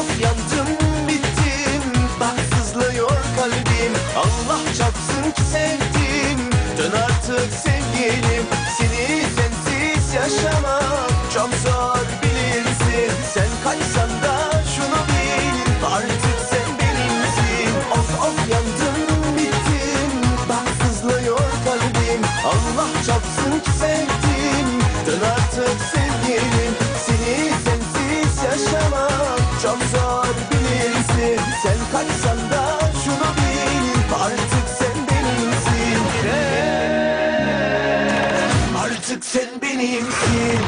Of yandım bittim. Bak sızlıyor kalbim. Allah çarpsın ki sevdim. Dön artık sevgilim. Seni sensiz yaşamak Çok zor bilirsin. Sen kaçsan da şunu bil. Artık sen benimsin. Of of yandım bittim. Bak sızlıyor kalbim. Allah çarpsın ki sevdim. Dön artık sevgilim zor bilirsin. Sen kaçsan da şunu bil Artık sen benimsin. Artık sen benimsin.